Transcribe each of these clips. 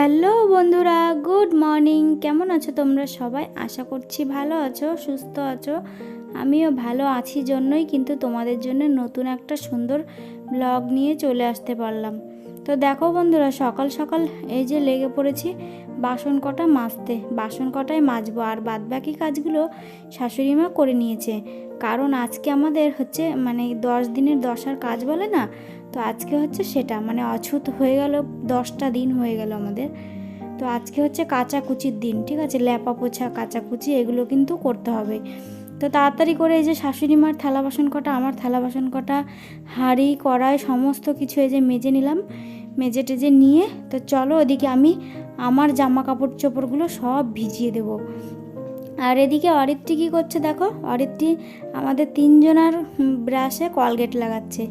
Hello বন্ধুরা, good morning. কেমন আছো তোমরা সবাই? আশা করছি ভালো আছো, সুস্থ আছো। আমিও ভালো আছি জন্যই কিন্তু তোমাদের জন্য নতুন একটা সুন্দর ব্লগ নিয়ে চলে আসতে পারলাম। তো দেখো বন্ধুরা, সকাল সকাল এই যে লেগে পড়েছি বাসন কটা মাজতে, বাসন কটায় মাজবো। আর বাদবাকি কাজগুলো শাশুড়ি মা করে নিয়েছে। কারণ আজকে আমাদের হচ্ছে মানে দশ দিনের দশার কাজ বলে না? তো আজকে হচ্ছে সেটা। মানে অছুত হয়ে গেল, দশটা দিন হয়ে গেল আমাদের। তো আজকে হচ্ছে কাচাকুচির দিন, ঠিক আছে? ল্যাপা পোছা কাচাকুচি, এগুলো কিন্তু করতে হবে। তো তাড়াতাড়ি করে এই যে শাশুড়ি মার থালা বাসন কটা, আমার থালা বাসন কটা, হাঁড়ি, কড়াই, সমস্ত কিছু এই যে মেজে নিলাম। মেজে টেজে নিয়ে, তো চলো ওদিকে আমি আমার জামা কাপড় চোপড়গুলো সব ভিজিয়ে দেবো। আর এদিকে অরিত্রি কী করছে দেখো? অরিত্রি আমাদের তিনজনার ব্রাশে কলগেট লাগাচ্ছে,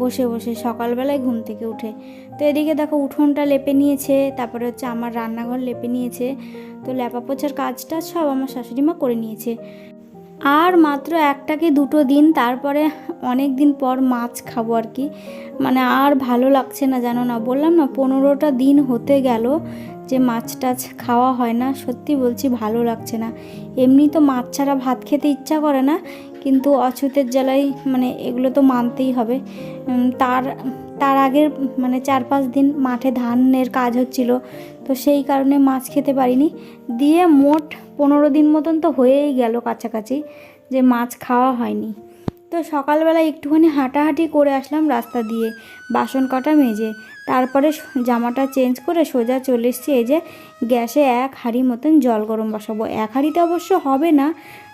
বসে বসে সকালবেলায় ঘুম থেকে উঠে। তো এদিকে দেখো উঠোনটা লেপে নিয়েছে, তারপরে হচ্ছে আমার রান্নাঘর লেপে নিয়েছে। তো লেপা পোছার কাজটা সব আমার শাশুড়ি মা করে নিয়েছে। আর মাত্র একটা কি দুটো দিন, তারপরে অনেক দিন পর মাছ খাব আর কি। মানে আর ভালো লাগছে না, জানো না? বললাম না, পনেরোটা দিন হতে গেল যে মাছ টাছ খাওয়া হয় না। সত্যি বলছি, ভালো লাগছে না। এমনি তো মাছ ছাড়া ভাত খেতে ইচ্ছা করে না, কিন্তু অছুতের জ্বালায় মানে এগুলো তো মানতেই হবে। তার তার আগের মানে চার পাঁচ দিন মাঠে ধানের কাজ হচ্ছিল, তো সেই কারণে মাছ খেতে পারিনি। দিয়ে মোট পনেরো দিন মতন তো হয়েই গেল কাছাকাছি যে মাছ খাওয়া হয়নি। তো সকালবেলা একটুখানি হাঁটাহাঁটি করে আসলাম রাস্তা দিয়ে, বাসন কাটা মেজে। তারপরে জামাটা চেঞ্জ করে সোজা চলে এসেছি এই যে গ্যাসে এক হাঁড়ি মতন জল গরম বসাবো। এক হাঁড়িতে অবশ্য হবে না,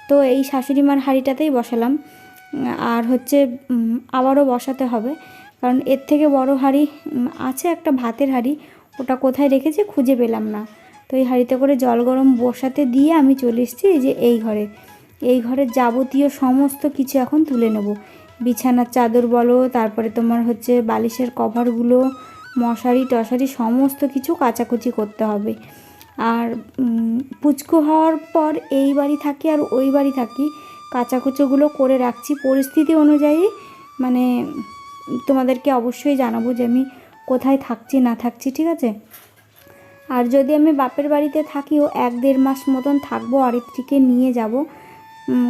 তো এই শাশুড়ি মার হাঁড়িটাতেই বসালাম। আর হচ্ছে আবারও বসাতে হবে। কারণ এর থেকে বড় হাঁড়ি আছে একটা ভাতের হাঁড়ি, ওটা কোথায় রেখেছি খুঁজে পেলাম না। তো এই হাঁড়িতে করে জল গরম বসাতে দিয়ে আমি চলে এসেছি এই যে এই ঘরে। এই ঘরের যাবতীয় সমস্ত কিছু এখন তুলে নেব। বিছানার চাদর বলো, তারপরে তোমার হচ্ছে বালিশের কভারগুলো, মশারি টশারি সমস্ত কিছু কাচাকুচি করতে হবে। আর পুচকু হওয়ার পর এই বাড়ি থাকি আর ওই বাড়ি থাকি, কাচাকুচোগুলো করে রাখছি পরিস্থিতি অনুযায়ী মানে তোমাদেরকে অবশ্যই জানাব যে আমি কোথায় থাকছি, না থাকছি, ঠিক আছে? আর যদি আমি বাপের বাড়িতে থাকিও, এক দেড় মাস মতন থাকব, অরিত্রীকে নিয়ে যাব।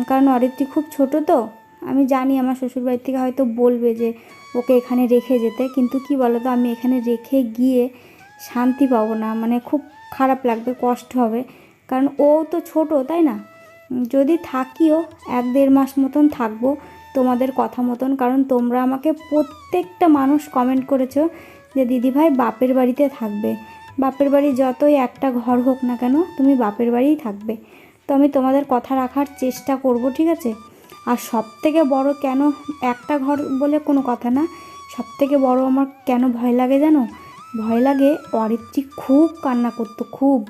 কারণ অরিত্রী খুব ছোট তো। আমি জানি আমার শ্বশুরবাড়ি থেকে হয়তো বলবে যে ওকে এখানে রেখে যেতে। কিন্তু কি বলো তো আমি এখানে রেখে গিয়ে শান্তি পাবো না। মানে খুব খারাপ লাগবে, কষ্ট হবে। কারণ ও তো ছোট, তাই না? যদি থাকিও, এক দেড় মাস মতন থাকব তোমাদের কথা মতন, কারণ তোমরা আমাকে প্রত্যেকটা মানুষ কমেন্ট করেছ যে দিদিভাই বাপের বাড়িতে থাকবে। বাপের বাড়ি যতই একটা ঘর হোক না কেন, তুমি বাপের বাড়িই থাকবে। তো আমি তোমাদের কথা রাখার চেষ্টা করব, ঠিক আছে? আর সব থেকে বড় কেন একটা ঘর বলে কোনো কথা না সব থেকে বড় আমার কেন ভয় লাগে জানো? ভয় লাগে অরিত্রী খুব কান্না করতো, খুব।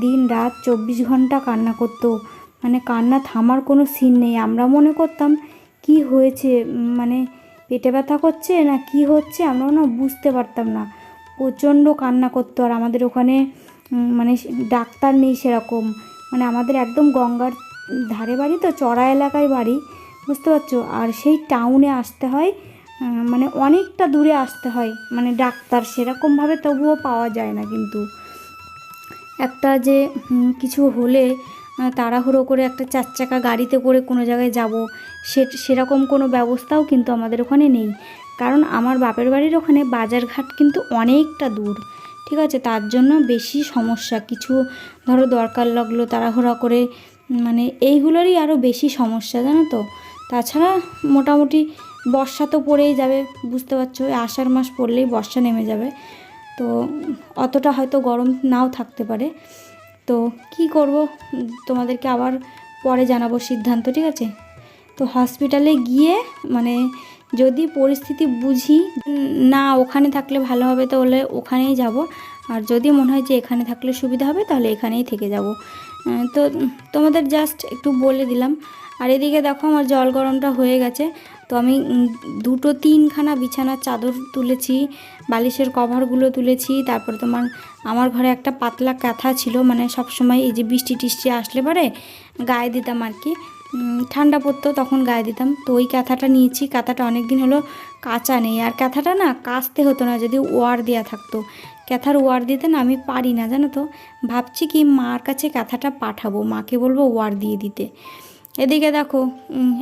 দিন রাত চব্বিশ ঘণ্টা কান্না করতো। মানে কান্না থামার কোনো সিন নেই। আমরা মনে করতাম কি হয়েছে? মানে পেটে ব্যথা করছে না কি হচ্ছে? আমরা না বুঝতে পারতাম না। প্রচণ্ড কান্না করতো আর আমাদের ওখানে মানে ডাক্তার নেই সেরকম। মানে আমাদের একদম গঙ্গার ধারে বাড়ি তো, চড়া এলাকায় বাড়ি, বুঝতে পারছ? আর সেই টাউনে আসতে হয় মানে অনেকটা দূরে আসতে হয়। মানে ডাক্তার সেরকমভাবে তবুও পাওয়া যায় না কিন্তু। একটা যে কিছু হলে তাড়াহুড়ো করে একটা চার চাকা গাড়িতে করে কোনো জায়গায় যাব। সে, সেরকম কোনো ব্যবস্থাও কিন্তু আমাদের ওখানে নেই। কারণ আমার বাপের বাড়ির ওখানে বাজারঘাট কিন্তু অনেকটা দূর, ঠিক আছে? তার জন্য বেশি সমস্যা। কিছু ধরো দরকার লাগল তাড়াহুড়া করে মানে এইগুলোরই আরও বেশি সমস্যা, জানো তো? তাছাড়া মোটামুটি বর্ষা তো পড়েই যাবে, বুঝতে পারছ? আষাঢ় মাস পড়লেই বর্ষা নেমে যাবে। তো অতটা হয়তো গরম নাও থাকতে পারে। তো কি করব? তোমাদেরকে আবার পরে জানাব সিদ্ধান্ত, ঠিক আছে? তো হসপিটালে গিয়ে মানে যদি পরিস্থিতি বুঝি, না ওখানে থাকলে ভালো হবে তাহলে ওখানেই যাব। আর যদি মনে হয় যে এখানে থাকলে সুবিধা হবে, তাহলে এখানেই থেকে যাব। তো তোমাদের জাস্ট একটু বলে দিলাম। আর এদিকে দেখো আমার জল গরমটা হয়ে গেছে। তো আমি দুটো তিনখানা বিছানার চাদর তুলেছি, বালিশের কভারগুলো তুলেছি, তারপরে তোমার, আমার ঘরে একটা পাতলা কাঁথা ছিল মানে সব সময় এই যে বৃষ্টি টিষ্টি আসলে পরে গায়ে দিতাম আর কি। ঠান্ডা পড়তো তখন গায়ে দিতাম, তো ওই কাঁথাটা নিয়েছি, কাঁথাটা অনেক দিন হলো কাঁচা নেই, আর কাঁথাটা না কাচতে হতো না, যদি ওয়ার দেওয়া থাকতো। ক্যাথার ওয়ার দিতে না আমি পারি না, জানো তো? ভাবছি কি মার কাছে ক্যাথাটা পাঠাবো, মাকে বলব ওয়ার দিয়ে দিতে। এদিকে দেখো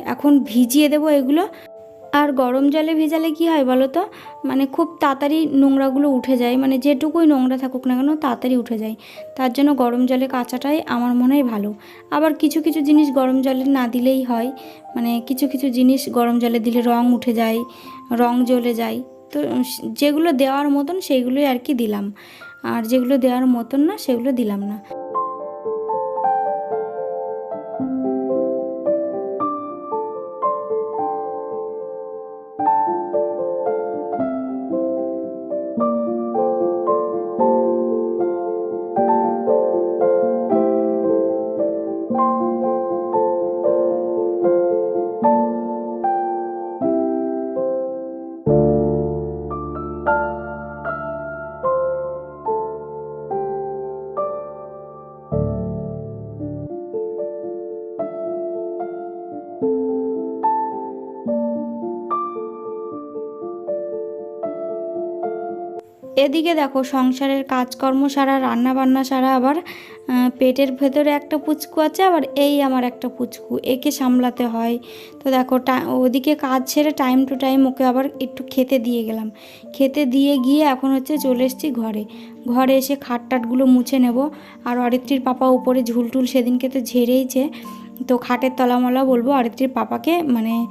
এখন ভিজিয়ে দেবো এগুলো। আর গরম জলে ভেজালে কি হয় বলো তো? মানে খুব তাড়াতাড়ি নোংরাগুলো উঠে যায়। মানে যেটুকুই নোংরা থাকুক না কেন, তাড়াতাড়ি উঠে যায়। তার জন্য গরম জলে কাচাটাই আমার মনে হয় ভালো। আবার কিছু কিছু জিনিস গরম জলে না দিলেই হয়। মানে কিছু কিছু জিনিস গরম জলে দিলে রং উঠে যায়, রং জ্বলে যায়। তো যেগুলো দেওয়ার মতন সেইগুলোই আর কি দিলাম। আর যেগুলো দেওয়ার মতন না, সেগুলো দিলাম না। এদিকে দেখো সংসারের কাজকর্ম সারা রান্না বান্না সারা, আবার পেটের ভেতরে একটা পুচকু আছে, আবার এই আমার একটা পুচকু, একে সামলাতে হয়। তো দেখো ওদিকে কাজ ছেড়ে টাইম টু টাইম ওকে আবার একটু খেতে দিয়ে গেলাম। খেতে দিয়ে গিয়ে এখন হচ্ছে চলে এসেছি ঘরে। ঘরে এসে খাট টাটগুলো মুছে নেব। আর অরিত্রীর পাপা উপরে ঝুলটুল সেদিনকে তো ঝেড়েইছে। তো খাটের তলামলা বলব অরিত্রীর পাপাকে মানে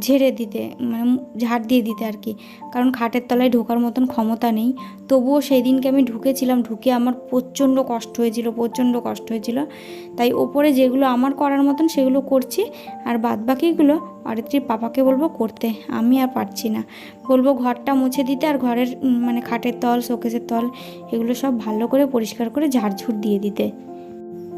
ঝেড়ে দিতে মানে ঝাড় দিয়ে দিতে আর কি। কারণ খাটের তলায় ঢোকার মতন ক্ষমতা নেই। তবুও সেই দিনকে আমি ঢুকেছিলাম, ঢুকে আমার প্রচণ্ড কষ্ট হয়েছিল, প্রচণ্ড কষ্ট হয়েছিল। তাই ওপরে যেগুলো আমার করার মতন সেগুলো করছি, আর বাদ বাকিগুলো অরিত্রীর পাপাকে বলব করতে। আমি আর পারছি না। বলব ঘরটা মুছে দিতে আর ঘরের মানে খাটের তল, শোকেসের তল, এগুলো সব ভালো করে পরিষ্কার করে ঝাড়ঝুড় দিয়ে দিতে।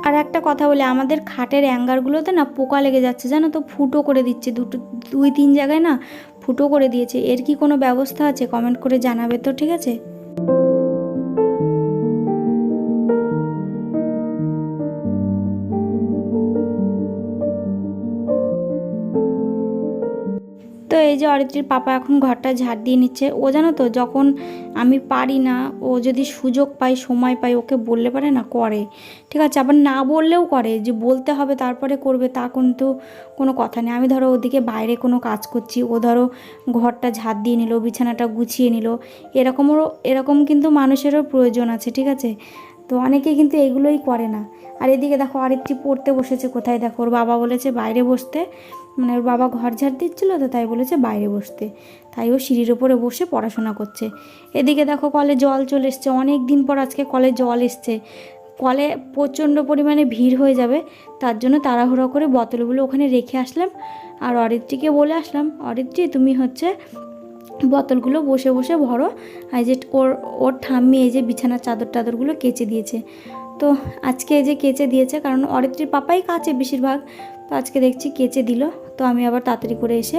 আর একটা কথা বলে, আমাদের খাটের অ্যাঙ্গারগুলোতে না পোকা লেগে যাচ্ছে, জানো তো? ফুটো করে দিচ্ছে, দুটো, দুই, তিন জায়গায় না ফুটো করে দিয়েছে। এর কি কোনো ব্যবস্থা আছে? কমেন্ট করে জানাবে তো, ঠিক আছে? তো এই যে অরিত্রীর পাপা এখন ঘরটা ঝাড় দিয়ে নিচ্ছে, ও জানো তো যখন আমি পারি না, ও যদি সুযোগ পায়, সময় পায়, ওকে বললে পারে না, করে। ঠিক আছে, আবার না বললেও করে, যে বলতে হবে, তারপরে করবে, তা কিন্তু কোনো কথা নেই। আমি ধরো ওদিকে বাইরে কোনো কাজ করছি, ও ধরো ঘরটা ঝাড় দিয়ে নিল, বিছানাটা গুছিয়ে নিল, এরকমও, এরকম কিন্তু মানুষেরও প্রয়োজন আছে, ঠিক আছে? তো অনেকে কিন্তু এগুলোই করে না। আর এদিকে দেখো আরেকটি পড়তে বসেছে কোথায়? দেখো ওর বাবা বলেছে বাইরে বসতে। মানে ওর বাবা ঘর ঝাড় দিচ্ছিল তো তাই বলেছে বাইরে বসতে। তাই ও সিঁড়ির ওপরে বসে পড়াশোনা করছে। এদিকে দেখো কলে জল চলে এসছে। অনেক দিন পর আজকে কলে জল এসছে। কলে প্রচণ্ড পরিমাণে ভিড় হয়ে যাবে। তার জন্য তাড়াহুড়ো করে বোতলগুলো ওখানে রেখে আসলাম। আর অরিত্রীকে বলে আসলাম, অরিত্রী, তুমি হচ্ছে বোতলগুলো বসে বসে ভরো। আর যে ওর ওর ঠাম্মি এই যে বিছানার চাদর টাদরগুলো কেচে দিয়েছে। তো আজকে এই যে কেচে দিয়েছে, কারণ অরিত্রীর পাপাই কাছে বেশিরভাগ। তো আজকে দেখছি কেচে দিল। তো আমি আবার তাড়াতাড়ি করে এসে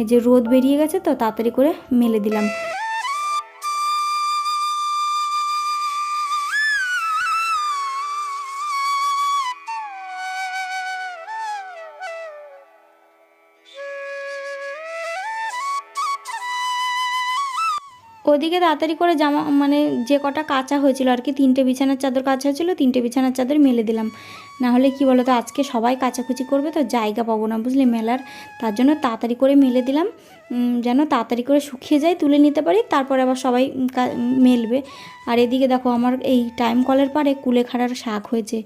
এই যে রোদ বেরিয়ে গেছে, তো তাড়াতাড়ি করে মেলে দিলাম। ওদিকে তাড়াতাড়ি করে জামা মানে যে কটা কাঁচা হয়েছিল আর কি, তিনটে বিছানার চাদর কাঁচা হয়েছিল, তিনটে বিছানার চাদর মেলে দিলাম। না হলে কি বলো তো আজকে সবাই কাচাকুচি করবে, তো জায়গা পাবো না বুঝলি মেলার। তার জন্য তাড়াতাড়ি করে মেলে দিলাম। যেন তাড়াতাড়ি করে শুকিয়ে যায়, তুলে নিতে পারি, তারপর আবার সবাই মেলবে। আর এদিকে দেখো, আমার এই টাইম কলের পারে কুলেখাড়ার শাক হয়েছে।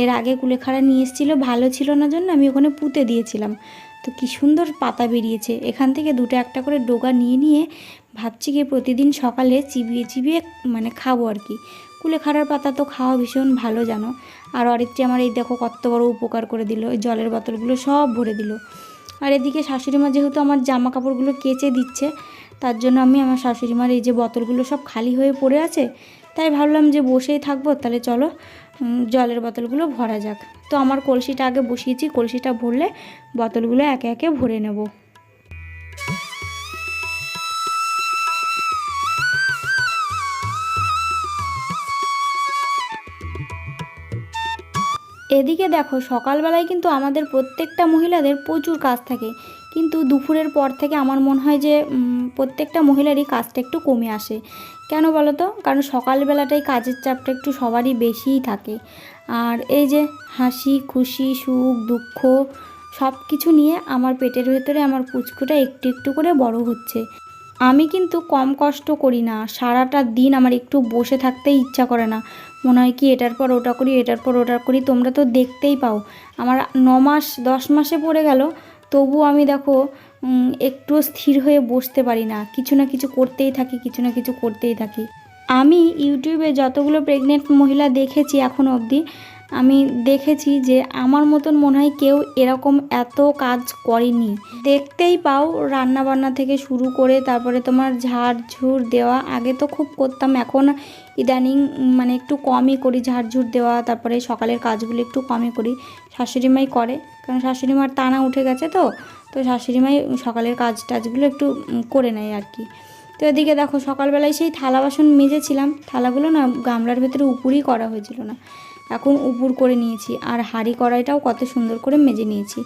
এর আগে কুলেখাড়া নিয়ে এসেছিল, ভালো ছিল না জন্য আমি ওখানে পুঁতে দিয়েছিলাম। তো কি সুন্দর পাতা বেরিয়েছে। এখান থেকে দুটো একটা করে ডোগা নিয়ে নিয়ে ভাবছি কি প্রতিদিন সকালে চিবিয়ে চিবিয়ে মানে খাব আর কি। কুলেখাড়ার পাতা তো খাওয়া ভীষণ ভালো জানো। আর অরিত্রী আমার এই দেখো কত বড় উপকার করে দিল জলের বোতলগুলো সব ভরে দিল। আর এদিকে শাশুড়ি মা যেহেতু আমার জামা কাপড়গুলো কেচে দিচ্ছে, তার জন্য আমি আমার শাশুড়ি মার এই যে বোতলগুলো সব খালি হয়ে পড়ে আছে, তাই ভাবলাম যে বসেই থাকব, তাহলে চলো জলের বোতলগুলো ভরা যাক। তো আমার কলসিটা আগে বসিয়েছি, কলসিটা ভরলে বোতলগুলো একে একে ভরে নেব। এদিকে দেখো, সকালবেলায় কিন্তু আমাদের প্রত্যেকটা মহিলাদের প্রচুর কাজ থাকে। কিন্তু দুপুরের পর থেকে আমার মনে হয় যে প্রত্যেকটা মহিলারই কাজটা একটু কমে আসে। কেন বলো তো? কারণ সকালবেলাটাই কাজের চাপটা একটু সবারই বেশিই থাকে। আর এই যে হাসি, খুশি, সুখ, দুঃখ সব কিছু নিয়ে আমার পেটের ভেতরে আমার পুচকুটা একটু একটু করে বড় হচ্ছে। আমি কিন্তু কম কষ্ট করি না। সারাটা দিন আমার একটু বসে থাকতেই ইচ্ছা করে না। মনে হয় কি এটার পর ওটা করি, এটার পর ওটা করি, তোমরা তো দেখতেই পাও। আমার ন মাস, দশ মাসে পড়ে গেল, তবু আমি দেখো একটু স্থির হয়ে বসতে পারি না। কিছু না কিছু করতেই থাকি, কিছু না কিছু করতেই থাকি। আমি ইউটিউবে যতগুলো প্রেগনেন্ট মহিলা দেখেছি এখন অবধি আমি দেখেছি যে আমার মতন মনে হয় কেউ এরকম এত কাজ করেনি। দেখতেই পাও রান্না বান্না থেকে শুরু করে তারপরে তোমার ঝাড় ঝুড় দেওয়া, আগে তো খুব করতাম, এখন ইদানিং মানে একটু কমই করি ঝাড় ঝুড় দেওয়া, তারপরে সকালের কাজগুলো একটু কমই করি। শাশুড়ি মাই করে, কারণ শাশুড়ি মার টানা উঠে গেছে তো তো শাশুড়ি মাই সকালের কাজ টাজগুলো একটু করে নেয় আর কি। তো এদিকে দেখো সকালবেলায় সেই থালা বাসন মেজেছিলাম, থালাগুলো না গামলার ভেতরে উপরই করা হয়েছিল না। এখন উপর করে নিয়েছি। আর হাঁড়ি কড়াইটাও কত সুন্দর করে মেজে নিয়েছি।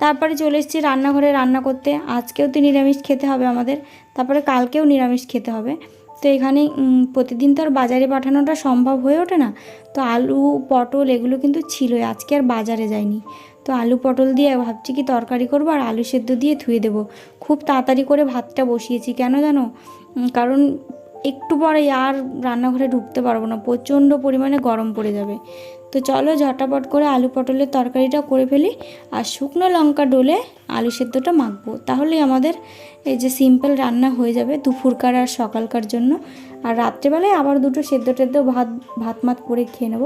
তারপরে চলে এসেছি রান্নাঘরে রান্না করতে। আজকেও তো নিরামিষ খেতে হবে আমাদের। তারপরে কালকেও নিরামিষ খেতে হবে। তো এখানে প্রতিদিন তো আর বাজারে পাঠানোটা সম্ভব হয়ে ওঠে না। তো আলু, পটল এগুলো কিন্তু ছিলই। আজকে আর বাজারে যায়নি তো আলু, পটল দিয়ে ভাবছি কি তরকারি করব আর আলু সেদ্ধ দিয়ে ধুয়ে দেবো। খুব তাড়াতাড়ি করে ভাতটা বসিয়েছি। কেন জানো? কারণ একটু পরে আর রান্নাঘরে ঢুকতে পারব না, প্রচণ্ড পরিমাণে গরম পড়ে যাবে। তো চলো ঝটাপট করে আলু পটলের তরকারিটা করে ফেলি আর শুকনো লঙ্কা ডলে আলু সেদ্ধটা মাখবো। তাহলেই আমাদের এই যে সিম্পল রান্না হয়ে যাবে দুপুরকার আর সকালকার জন্য। আর রাত্রেবেলায় আবার দুটো সেদ্ধ টেদ্ধ ভাত ভাত মাত করে খেয়ে নেব।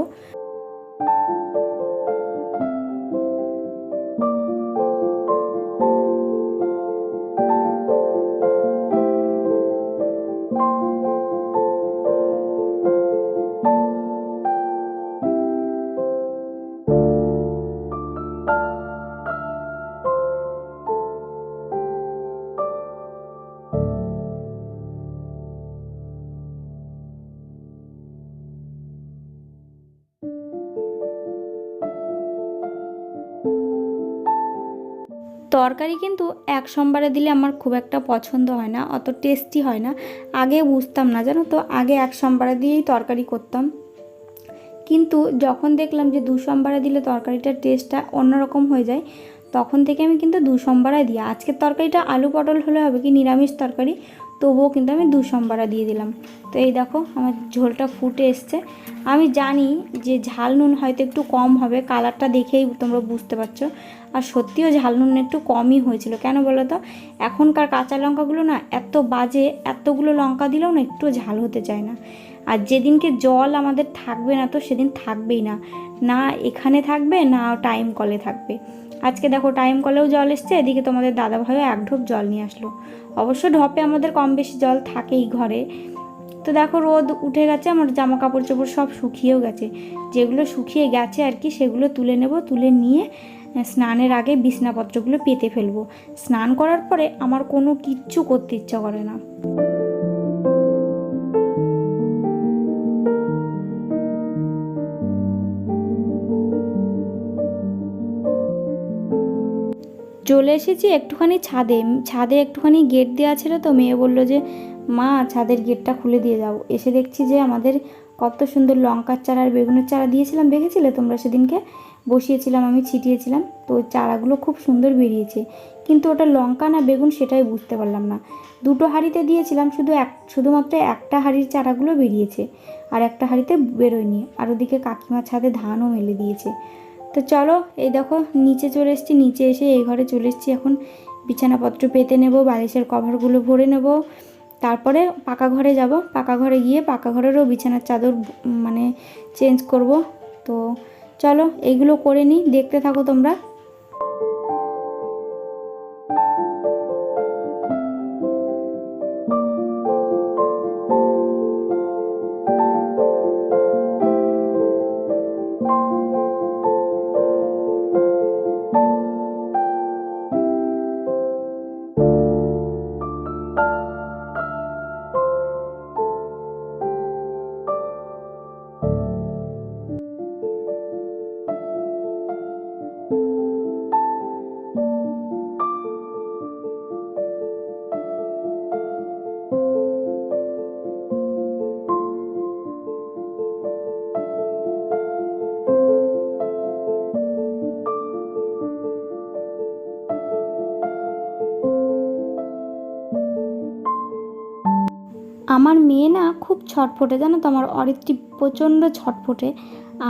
তরকারি কিন্তু এক সোমবারে দিলে আমার খুব একটা পছন্দ হয় না, অত টেস্টি হয় না। আগে বুঝতাম না, জানো তো? আগে এক সোমবারে দিয়েই তরকারি করতাম। কিন্তু যখন দেখলাম যে দু সোমবারে দিলে তরকারিটার টেস্টটা অন্যরকম হয়ে যায়, তখন থেকে আমি কিন্তু দু সোমবারে দিই। আজকের তরকারিটা আলু পটল হলে হবে কি নিরামিষ তরকারি তবুও কিন্তু আমি দু সোমবারে দিয়ে দিলাম। তো এই দেখো, আমার ঝোলটা ফুটে এসছে। আমি জানি যে ঝাল নুন হয়তো একটু কম হবে, কালারটা দেখেই তোমরা বুঝতে পারছ। আর সত্যিও ঝাল নুন একটু কমই হয়েছিল। কেন বলো তো? এখনকার কাঁচা লঙ্কাগুলো না এত বাজে, এতগুলো লঙ্কা দিলেও না একটু ঝাল হতে চায় না। আর যেদিনকে জল আমাদের থাকবে না, তো সেদিন থাকবেই না। না এখানে থাকবে, না টাইম কলে থাকবে। আজকে দেখো, টাইম কলেও জল এসছে। এদিকে তোমাদের দাদা ভাইও এক ঢোপ জল নিয়ে আসলো। অবশ্য ঢপে আমাদের কম বেশি জল থাকেই ঘরে। তো দেখো রোদ উঠে গেছে, আমার জামা কাপড় চোপড় সব শুকিয়েও গেছে। যেগুলো শুকিয়ে গেছে আর কি, সেগুলো তুলে নেব, তুলে নিয়ে স্নানের আগে বিছনাপত্রগুলো পেতে ফেলব। স্নান করার পরে আমার কোনো কিচ্ছু করতে ইচ্ছা করে না। চলে এসেছি একটুখানি ছাদে। ছাদে একটুখানি গেট দেওয়া ছিল তো, মেয়ে বলল যে, মা, ছাদের গেটটা খুলে দিয়ে যাও। এসে দেখছি যে আমাদের কত সুন্দর লঙ্কার চারা আর বেগুনের চারা দিয়েছিলাম। দেখেছিলে তোমরা সেদিনকে? বসিয়েছিলাম আমি, ছিটিয়েছিলাম। তো চারাগুলো খুব সুন্দর বেরিয়েছে। কিন্তু ওটা লঙ্কা না বেগুন সেটাই বুঝতে পারলাম না। দুটো হাঁড়িতে দিয়েছিলাম, শুধু এক, শুধুমাত্র একটা হাঁড়ির চারাগুলো বেরিয়েছে। আর একটা হাঁড়িতে বেরোয়নি। আর ওদিকে কাকিমার ছাদে ধানও মেলে দিয়েছে। তো চলো, এই দেখো, নিচে চলে এসেছি, নিচে এসে এই ঘরে চলে এসেছি। এখন বিছানাপত্র পেতে নেব, বালিশের কভারগুলো ভরে নেব। তারপরে পাকা ঘরে যাব। পাকা ঘরে গিয়ে পাকা ঘরেরও বিছানার চাদর মানে চেঞ্জ করব। তো চলো, এইগুলো করে নিই। দেখতে থাকো তোমরা। আমার মেয়ে না খুব ছটফটে, জানো তো? আমার অরিত্রী প্রচণ্ড ছটফটে।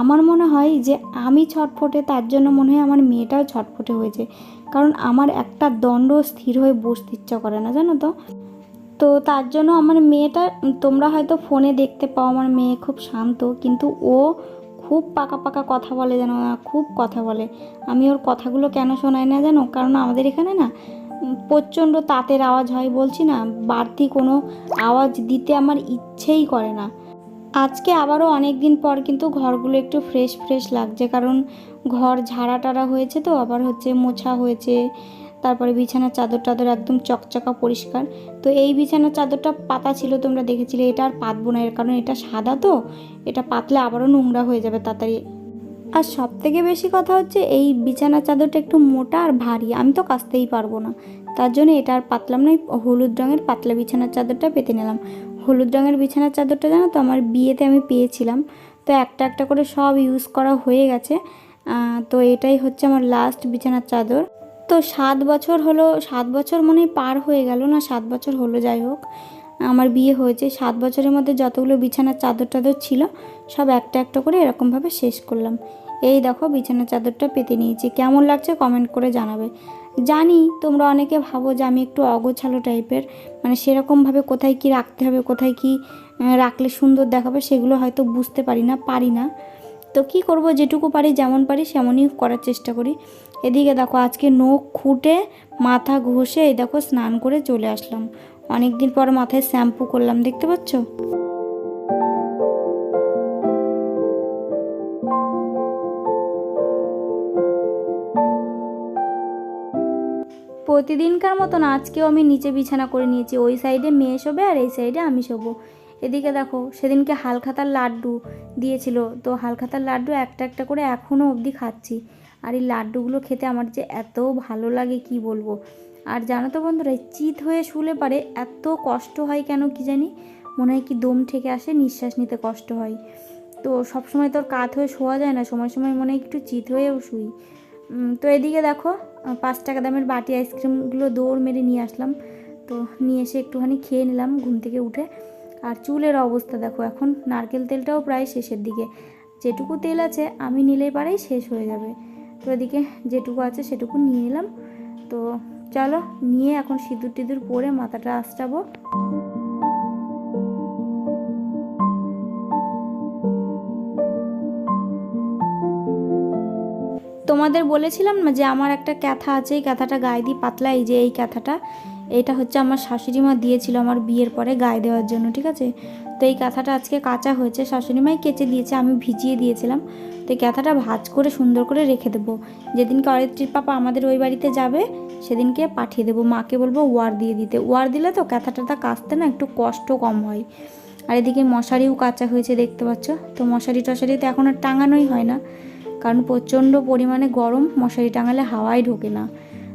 আমার মনে হয় যে আমি ছটফটে, তার জন্য মনে হয় আমার মেয়েটাও ছটফটে হয়েছে। কারণ আমার একটা দণ্ড স্থির হয়ে বসতে ইচ্ছা করে না, জানো তো? তো তার জন্য আমার মেয়েটা, তোমরা হয়তো ফোনে দেখতে পাও আমার মেয়ে খুব শান্ত, কিন্তু ও খুব পাকা পাকা কথা বলে জানো না, খুব কথা বলে। আমি ওর কথাগুলো কেন শোনাই না জানো? কারণ আমাদের এখানে না প্রচণ্ড তাঁতের আওয়াজ হয়, বলছি না, বাড়তি কোনো আওয়াজ দিতে আমার ইচ্ছেই করে না। আজকে আবারও অনেক দিন পর কিন্তু ঘরগুলো একটু ফ্রেশ ফ্রেশ লাগছে, কারণ ঘর ঝাড়া টাড়া হয়েছে তো, আবার হচ্ছে মোছা হয়েছে, তারপরে বিছানার চাদর টাদর একদম চকচকা পরিষ্কার। তো এই বিছানার চাদরটা পাতা ছিল, তোমরা দেখেছিলে, এটা আর পাতবো না, এর কারণ এটা সাদা তো, এটা পাতলে আবারও নোংরা হয়ে যাবে তাড়াতাড়ি। আর সব থেকে বেশি কথা হচ্ছে এই বিছানার চাদরটা একটু মোটা আর ভারী। আমি তো কাচতেই পারব না। তার জন্য এটা আর পাতলাম না। হলুদ রঙের পাতলা বিছানার চাদরটা পেতে নিলাম। হলুদ রঙের বিছানার চাদরটা জানো তো আমার বিয়েতে আমি পেয়েছিলাম। তো একটা একটা করে সব ইউজ করা হয়ে গেছে। তো এটাই হচ্ছে আমার লাস্ট বিছানার চাদর। তো সাত বছর হলো, সাত বছর মনে পার হয়ে গেল না, সাত বছর হলো যাই হোক। আমার বিয়ে হয়েছে, সাত বছরের মধ্যে যতগুলো বিছানার চাদর টাদর ছিল, সব একটা একটা করে এরকমভাবে শেষ করলাম। এই দেখো বিছানার চাদরটা পেতে নিয়েছি। কেমন লাগছে কমেন্ট করে জানাবে। জানি তোমরা অনেকে ভাবো যে আমি একটু অগোছালো টাইপের মানে সেরকমভাবে কোথায় কি রাখতে হবে, কোথায় কি রাখলে সুন্দর দেখাবে সেগুলো হয়তো বুঝতে পারি না পারি না। তো কি করব, যেটুকু পারি, যেমন পারি সেমনই করার চেষ্টা করি। এদিকে দেখো আজকে নখ খুঁটে মাথা ঘষে এই দেখো স্নান করে চলে আসলাম। অনেক দিন পর মাথায় শ্যাম্পু করলাম, দেখতে পাচ্ছ? প্রতিদিনকার মতন আজকেও আমি নিচে বিছানা করে নিয়েছি। ওই সাইডে মেয়ে শোবে আর এই সাইডে আমি শোবো। এদিকে দেখো, সেদিনকে হালখাতার লাড্ডু দিয়েছিল। তো হালখাতার লাড্ডু একটা একটা করে এখনও অবধি খাচ্ছি। আর এই লাড্ডুগুলো খেতে আমার যে এত ভালো লাগে, কি বলব? আর জানো তো বন্ধুরা চিত হয়ে শুলে পারে এত কষ্ট হয় কেন কি জানি? মনে হয় কি দম ঠেকে আসে, নিঃশ্বাস নিতে কষ্ট হয়। তো সবসময় তোর কাত হয়ে শোয়া যায় না, সময় সময় মনে হয় একটু চিত হয়েও শুই। তো এদিকে দেখো পাঁচ টাকা দামের বাটি আইসক্রিমগুলো দৌড় মেরে নিয়ে আসলাম। তো নিয়ে এসে একটুখানি খেয়ে নিলাম ঘুম থেকে উঠে। আর চুলের অবস্থা দেখো, এখন নারকেল তেলটাও প্রায় শেষের দিকে। যেটুকু তেল আছে, আমি নিলেই পারেই শেষ হয়ে যাবে। তো এদিকে যেটুকু আছে সেটুকু নিয়ে নিলাম তো চলো, নিয়ে এখন সিঁদুর টিঁদুর পরে মাথাটা আঁচড়াবো। তোমাদের বলেছিলাম না যে আমার একটা ক্যাথা আছে, এই ক্যাথাটা গায়ে দিই পাতলা, এই যে এই ক্যাথাটা এইটা হচ্ছে আমার শাশুড়ি মা দিয়েছিল আমার বিয়ের পরে গায়ে দেওয়ার জন্য, ঠিক আছে? তো এই ক্যাথাটা আজকে কাঁচা হয়েছে, শাশুড়ি মাই কেচে দিয়েছে, আমি ভিজিয়ে দিয়েছিলাম। তো এই ক্যাথাটা ভাজ করে, সুন্দর করে রেখে দেবো। যেদিনকে অরিত্রীর পাপা আমাদের ওই বাড়িতে যাবে, সেদিনকে পাঠিয়ে দেবো। মাকে বলব ওয়ার দিয়ে দিতে। ওয়ার দিলে তো ক্যাথাটাটা কাচতে না একটু কষ্ট কম হয়। আর এদিকে মশারিও কাঁচা হয়েছে, দেখতে পাচ্ছ? তো মশারি টশারি তো এখন আর টাঙানোই হয় না। কারণ প্রচণ্ড পরিমাণে গরম, মশারি টাঙালে হাওয়াই ঢোকে না।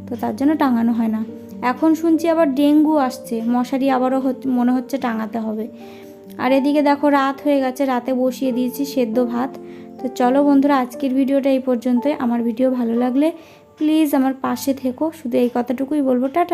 তো তার জন্য টাঙানো হয় না। এখন শুনছি আবার ডেঙ্গু আসছে। মশারি আবারও মনে হচ্ছে টাঙাতে হবে। আর এদিকে দেখো রাত হয়ে গেছে, রাতে বসিয়ে দিয়েছি সেদ্ধ ভাত। তো চলো বন্ধুরা, আজকের ভিডিওটা এই পর্যন্তই। আমার ভিডিও ভালো লাগলে প্লিজ আমার পাশে থেকো। শুধু এই কথাটুকুই বলব, টাটা!